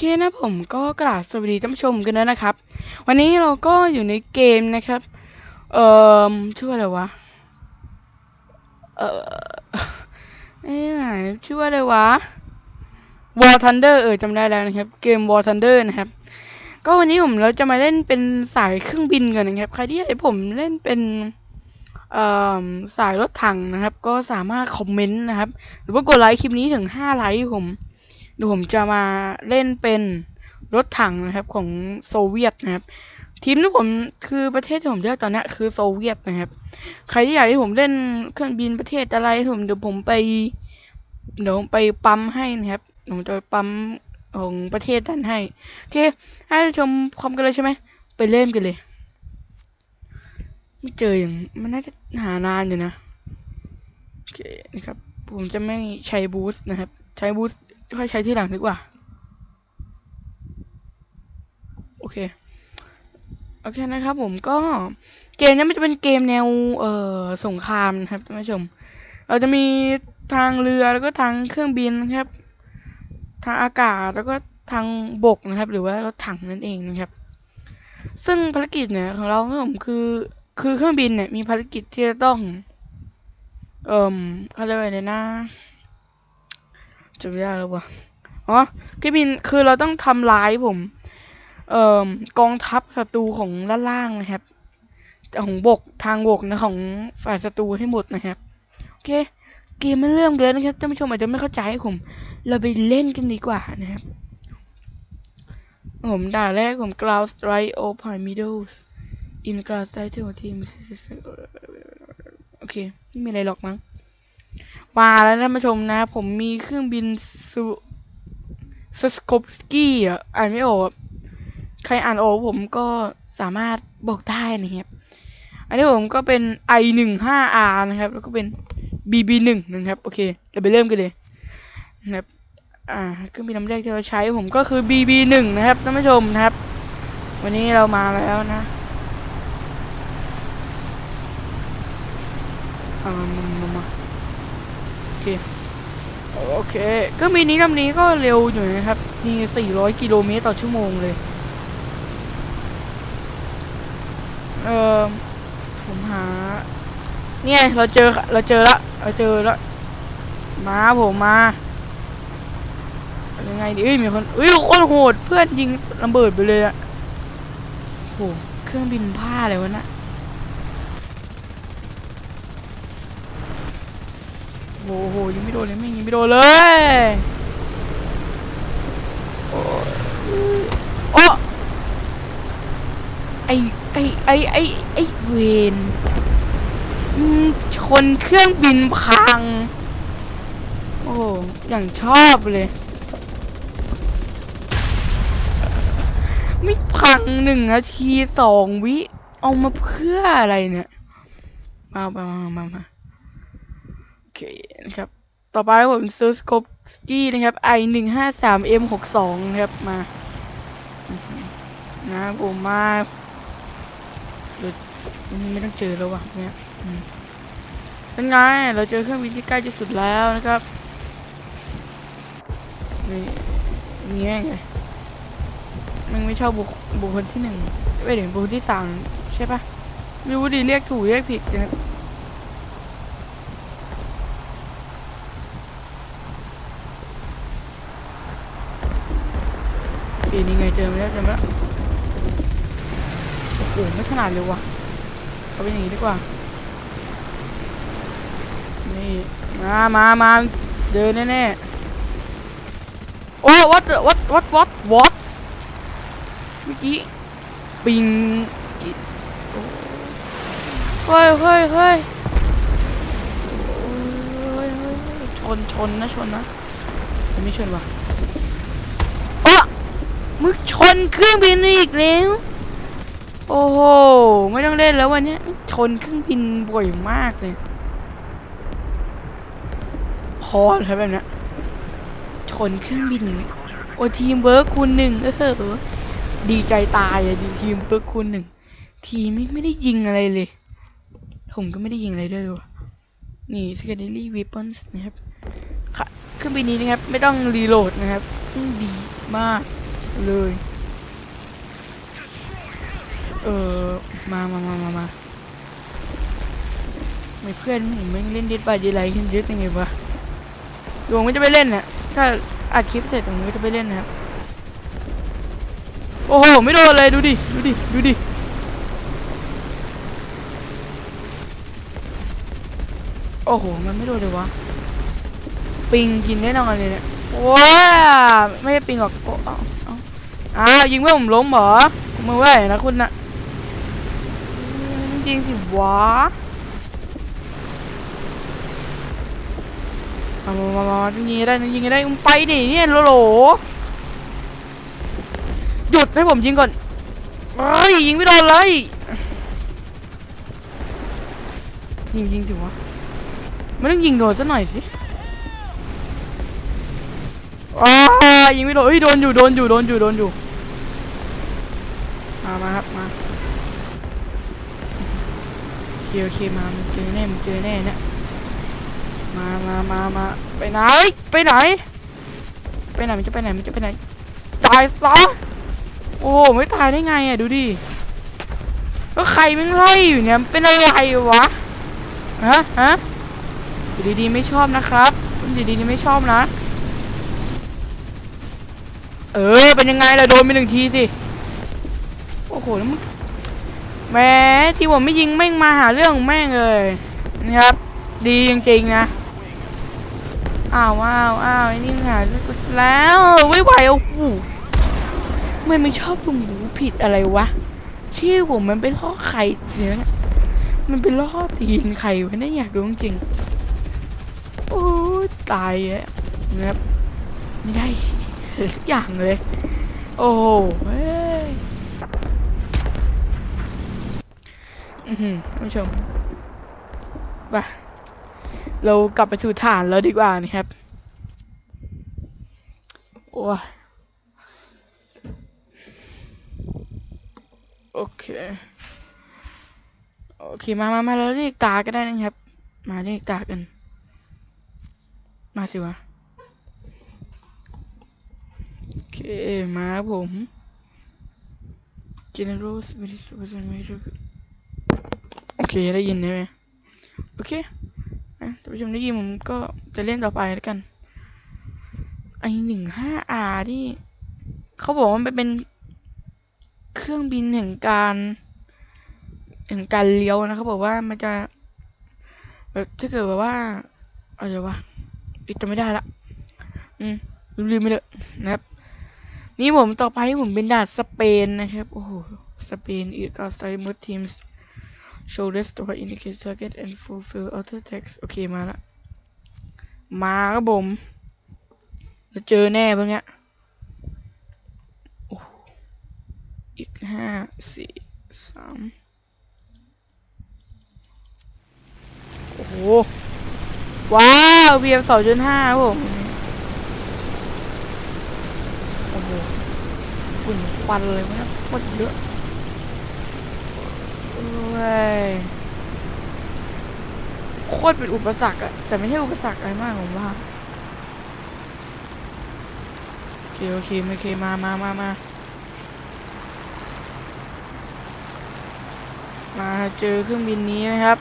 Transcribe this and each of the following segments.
เคนะผมก็กราบสวัสดีท่านผู้ชมกันด้วนะครับ วันนี้เราก็อยู่ในเกมนะครับ เอ่อชื่ออะไรวะ เอ่อเอ๊ะชื่ออะไรวะ War Thunder เออจำได้แล้วนะครับ เกม War Thunder นะครับ ก็วันนี้ผมเราจะมาเล่นเป็นสายเครื่องบินกันนะครับ ใครที่อยากให้ผมเล่นเป็นเอ่อสายรถถังนะครับ ก็สามารถคอมเมนต์นะครับ หรือว่ากดไลค์คลิปนี้ถึง 5 ไลค์ผม เดี๋ยวผมจะมาเล่นเป็นรถถังนะครับของโซเวียตนะครับ ทีมที่ผมคือประเทศที่ผมเลือกตอนนี้คือโซเวียตนะครับ ใครที่อยากให้ผมเล่นเครื่องบินประเทศอะไรผมเดี๋ยวผมไปเดี๋ยวผมไปปั๊มให้นะครับผมจะปปั๊มของประเทศท่านให้โอเค ให้ชมพร้อมกันเลยใช่ไหมไปเล่นกันเลย ไม่เจออย่างมันน่าจะหานานอยู่นะโอเคนะครับผมจะไม่ใช้บูสต์นะครับ ใช้บูสต์ ค่อยใช้ที่หลังดีกว่า โอเค โอเคนะครับผมก็เกมนี้มันจะเป็นเกมแนว เอ่อสงครามนะครับท่านผู้ชม เราจะมีทางเรือแล้วก็ทางเครื่องบินนะครับ ทางอากาศแล้วก็ทางบกนะครับ หรือว่ารถถังนั่นเองนะครับ ซึ่งภารกิจเนี่ยของเราครับผมคือคือเครื่องบินเนี่ยมีภารกิจที่จะต้อง เอ่มเขาเรียกว่าอะไรนะ จำไม่ได้แล้ววะอ๋อเครื่องบินคือเราต้องทำร้ายผม เอ่อกองทัพศัตรูของด้าล่างนะครับของบกทางบกนะของฝ่ายศัตรูให้หมดนะครับโอเคเกมมันเริ่มเลยนะครับท่านผู้ชมอาจจะไม่เข้าใจผม เราไปเล่นกันดีกว่านะครับ ผมด่าแรกผม ground strike open middles in ground strike team โอเคไม่มีอะไรหรอกมั้ง มาแล้วนะมาชมนะ ผมมีเครื่องบินซูสสโคปสกี้อะอ่านไม่ออกใครอ่านออกผมก็สามารถบอกได้นะครับอันนี้ผมก็เป็น i หนึ่งห้า r นะครับ แล้วก็เป็น bb หนึ่งนะครับโอเคเราไปเริ่มกันเลยนะครับอ่าเครื่องบินลำแรกที่เราใช้ผมก็คือ bb หนึ่งนะครับท่านผู้ชมนะครับ วันนี้เรามาแล้วนะอ่ามามามาโอ เค โอเคเครื่องบินนี้ลำนี้ก็เร็วอยู่นะครับมี400 กิโลเมตรต่อชั่วโมงเลย เออผมหา เนี่ยเราเจอเราเจอละเราเจอละมาผมมายังไงดีเอ้ยมีคนเอ้ยคนโหดเพื่อนยิงระเบิดไปเลยอะโหเครื่องบินผ้าอะไรวะน่ะ โอ้โหยิงไม่โดนเลยไม่ยิงไม่โดนเลยโอ้โอ้ไอไอไอไอไอเวนชนเครื่องบินพัง โอ้อย่างชอบเลย ไม่พังหนึ่งนาทีสองวิ เอามาเพื่ออะไรเนี่ย มามามามามาโอ เคนะครับ ต่อไปผมซื้อสโคปสกี้นะครับ i หนึ่งห้าสาม m หกสองนะครับมานะผมมาเดี๋ยวไม่ต้องเจอแล้ววะเนี่ยเป็นไง เราเจอเครื่องบินที่ใกล้จะสุดแล้วนะครับนี่นี่ไงมันไม่ชอบบุคบุคคลที่หนึ่งไม่ถึงบุคคลที่สามใช่ปะไม่รู้ดิเรียกถูกเรียกผิดนะครับ โอเคนี่ไงเจอไมาแล้วเจอมาแล้โอ้โหไม่ถนัดเลยวะเอาเป็นอย่างนี้ดีกว่า นี่ มามามาเดินแน่ๆ โอ้ what what what what what เมื่อกี้ ปิงเฮ้ยเฮ้ยเฮ้ยชนชนนะชนนะไม่ชนว่ะ มึงชนเครื่องบินอีกแล้ว โอ้โห ไม่ต้องเล่นแล้ววันนี้ชนเครื่องบินบ่อยมากเลย พอแล้วแบบนี้ชนเครื่องบินอย่างเงี้ยโอทีมเวิร์คคูณหนึ่งเออดีใจตายอะดีทีมเวิร์คคูณหนึ่ง ทีไม่ไม่ได้ยิงอะไรเลย ผมก็ไม่ได้ยิงอะไรด้วยเลยว่ะนี่ secondary weapons นะครับเครื่องบินนี้นะครับ ไม่ต้องรีโหลดนะครับดีมาก เลย เออมามามามามาไม่เพื่อนผมไม่เล่นดิสบายดีไลท์ขึ้นดิสยังไงวะดวงไม่จะไปเล่นนะถ้าอัดคลิปเสร็จผมก็จะไปเล่นนะครับ โอ้โห ไม่โดนเลยดูดิ ดูดิ ดูดิ โอ้โห มันไม่โดนเลยวะ ปิงกินแน่นอนเลยเนี่ย ว้า ไม่ใช่ปิงหรอกโอ้ อ้าวยิงเมื่อผมล้มเหรอมือไหวนะคุณน่ะอืมยิงสิวะมามามามายิงได้ยิงให้ได้มไปดิเนี่ยโหลโหลหยุดให้ผมยิงก่อนเฮ้ยยิงไม่โดนเลยยิงยิงถึงวะมันต้องยิงโดนซะหน่อยสิว้ายิงไม่โดนเฮ้ยโดนอยู่โดนอยู่โดนอยู่โดนอยู่ มามาครับมาโอเคโอเคมามันเจอแน่มันเจอแน่เนี่ยมามามามาไปไหนไปไหน ไปไหนมันจะไปไหนมันจะไปไหนตายซะโอ้โหไม่ตายได้ไงอะดูดิก็ใครมันไล่อยู่เนี่ยเป็นอะไรวะฮะฮะอยู่ดีๆไม่ชอบนะครับอยู่ดีๆไม่ชอบนะ เออเป็นยังไงล่ะโดนไปหนึ่งทีสิ โอ้โหแล้วมึงแหมที่ผมไม่ยิงแม่งมาหาเรื่องแม่งเลยนี่ครับ ดีจริงๆนะอ้าวอ้าวอ้าวไอ้นี่หาแล้วไม่ไหวโอ้โหทำไมไม่ชอบลงหูผิดอะไรวะ ชื่อผมมันเป็นล่อไข่เนี่ยมันเป็นล่อตีนไข่วะเนี่ยอยากรู้จริงโอ้ตายแล้วนะครับไม่ได้สักอย่างเลย โอ้โห อือหือผู้ชมไปเรากลับไปสู่ฐานแล้วดีกว่านี่ครับ โอ้ยโอเค โอเค มามามาเราเรียกตาก็ได้นะครับ มาเรียกตากัน มาสิวะ โอเค มาผม General Spirit Supervision Major โอ เคได้ยินใช่ไหมโอเคอะท่านผู้ชมได้ยินผมก็จะเล่นต่อไปแล้วกันไอหนึ่งห้าอาที่เขาบอกว่ามันเป็นเครื่องบินแห่งการแห่งการเลี้ยวนะเขาบอกว่ามันจะแบบถ้าเกิดแบบว่าอะไรวะอีกจำไม่ได้ละอืมลืมไปเลยนะครับ นี่ผมต่อไปผมเป็นดาดสเปนนะครับ โอ้โห สเปน it outside most teams show the store indicate target and fulfill auto text โอเค มาละ มาครับผมเราเจอแน่เพื่อนเนี้ยอีกห้าสี่สามโอ้โห ว้าว PM สองจุดห้าครับผมโอ้โหฝุ่นควันเลยมันโคตรเยอะโอ้ย โคตรเป็นอุปสรรคอะแต่ไม่ใช่อุปสรรคอะไรมากผมว่าโอเคโอเคโอเคมามามามามาเจอเครื่องบินนี้นะครับ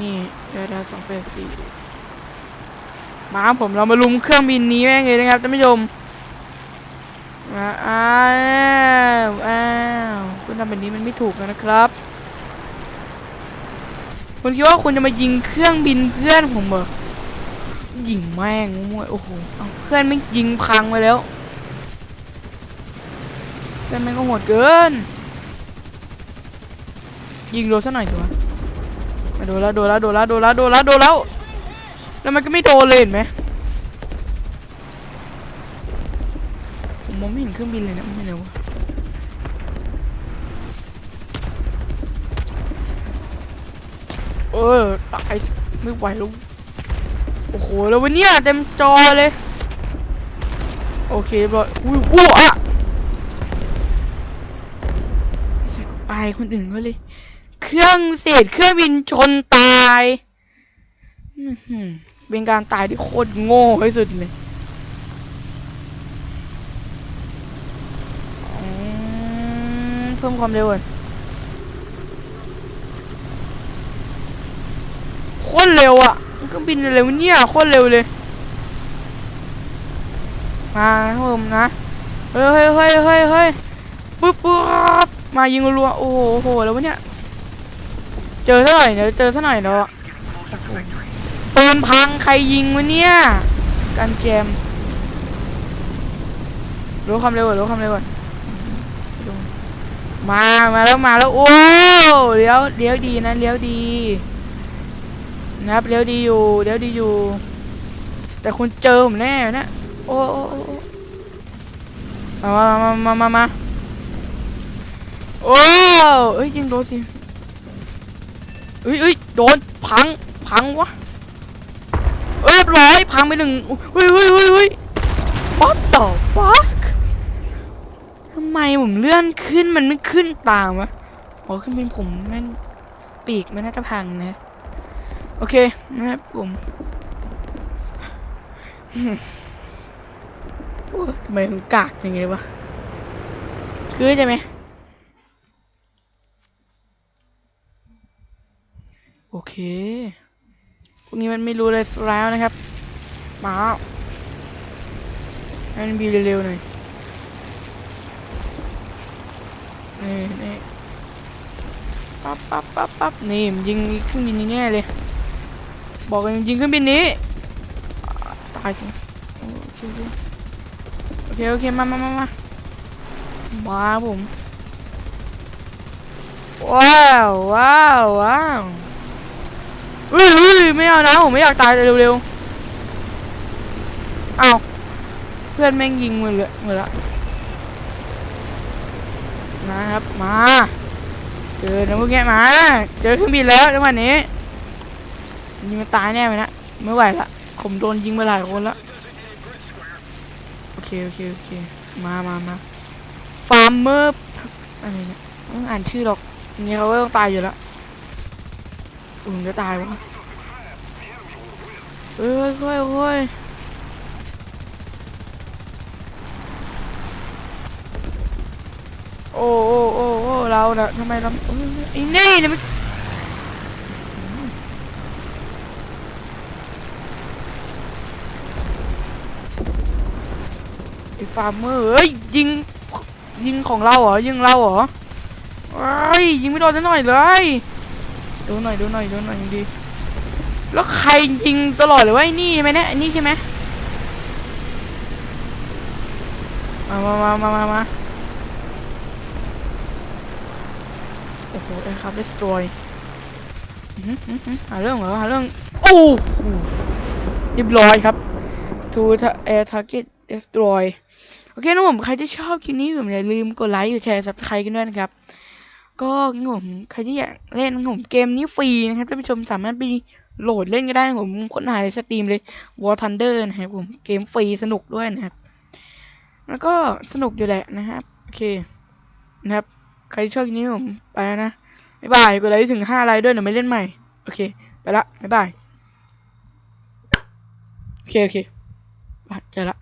นี่เดาดาสองแปดสี่มาผมเรามาลุมเครื่องบินนี้แม่งเลยนะครับท่านผู้ชมมาอ้า ทำแบบนี้มันไม่ถูกนะครับ คุณคิดว่าคุณจะมายิงเครื่องบินเพื่อนผมเหรอยิงแม่งมั่วโอ้โหเพื่อนไม่ยิงพังไปแล้วเพื่อนแม่งก็โหดเกิน ยิงโดนซะหน่อยดีวะมาโดนแล้วโดนแล้วโดนแล้วโดนแล้วโดนแล้วโดนแล้วแล้วมันก็ไม่โดนเลยเห็นไหมผมมองไม่เห็นเครื่องบินเลยนะไมันเป็นไงวะ อตายไม่ไหวแล้วโอ้โหแล้ววันนี้เต็มจอเลย โอเคบอยอุ้ยอ้วอะตายคนอื่นก็เลย เครื่องเศษเครื่องบินชนตายเป็นการตายที่โคตรโง่ที่สุดเลยเพิ่มความเร็วก่อ คตรเร็วอะมันก็บินเร็วเนี่ยโคตรเร็วเลย มาครับผมนะเฮ้ยเฮ้ยเฮ้ยเฮ้ยเฮ้ยปุ๊บปุ๊บมายิงรัวๆโอ้โหอ้โหแล้ววะเนี่ย เจอซะหน่อยเดี๋ยวเจอซะหน่อยเนาะปืนพังใครยิงวะเนี่ยการแจมรู้ความเร็วก่อนรู้ความเร็วก่อนมา มาแล้วมาแล้วโอ้เลี้ยวเลี้ยวดีนะเลี้ยวดี นะครับเลี้ยวดีอยู่เลี้ยวดีอยู่ แต่คุณเจอผมแน่นะโอ้โอ้มามามามามาโอ้เอ้ยยิงโดนสิเอ้ยเอ้ยโดนพังพังวะเรียบร้อยพังไปหนึ่งเฮ้ยเฮ้ยเฮ้ยเฮ้ย What the fuck ทำไมผมเลื่อนขึ้นมันไม่ขึ้นตามวะอ๋อขึ้นเป็นผมแม่งปีกมันน่าจะพังนะ โอเคนะครับผมทำไมถึงกากยังไงวะ คือใช่ไหมโอเค พวกนี้มันไม่รู้เลยแล้วนะครับ มาให้มันบีเร็วๆหน่อย นี่นี่ปั๊บปั๊บปั๊บปั๊บนี่มันยิงเครื่องบินนี้แน่เลย บอกกันยิงเครื่องบินนี้ ตายสิโอเคโอเคโอเคมามามามามาผมว้าวว้าวว้าวเฮ้ยเฮ้ยไม่เอานะผมไม่อยากตายเร็วๆอ้าวเอาเพื่อนแม่งยิงมือเลยมือละนะครับมาเจอนะพวกเนี้ยมา เจอเครื่องบินแล้วจังหวะนี้ ยิงมันตายแน่เลยนะไม่ไหวละผมโดนยิงมาหลายคนละโอเคโอเคโอเคมามามาฟาร์มเมอร์อะไรเนี่ยไม่ต้องอ่านชื่อหรอกอย่เขาก็ต้องตายอยู่แล้วอุ่นจะตายวะเฮ้ยเฮ้ยเฮ้ยเฮ้ยโอ้โอ้โอ้เราเน่ะทำไมเราเอ้ยไอ้นี่เนี่ยมัน ไอ้ ฟาร์มเมอร์เอ้ยยิงยิงของเราเหรอยิงเราเหรอเอ้ยิงไม่โดนซะหน่อยเลยดูหน่อยดูหน่อยดูหน่อยยังดีแล้วใครยิงตลอดเลยว่าไอ้นี่ใช่ไหมเนี่ยไอ้นี่ใช่ไหมมามามามามามาโอ้โหไอ้ครับ destroy อื้อหืออื้อหือหาเรื่องเหรอหาเรื่อง โอ้โหเรียบร้อยครับ to ta- air target destroy โอเคนะผมใครที่ชอบคลิปนี้ผมอย่าลืมกดไลค์กดแชร์ซับสไครต์กันด้วยนะครับ ก็งั้นผมใครที่อยากเล่นผมเกมนี้ฟรีนะครับท่านผู้ชมสามารถไปโหลดเล่นก็ได้นะผมค้นหาในสตรีมเลย War Thunder นะครับผมเกมฟรีสนุกด้วยนะครับ แล้วก็สนุกอยู่แหละนะครับโอเคนะครับ ใครที่ชอบคลิปนี้ผมไปนะบ๊ายบายกดไลค์ถึงห้าไลค์ด้วยเดี๋ยวไม่เล่นใหม่โอเค ไปละบ๊ายบายโอเคโอเคไปเจอละ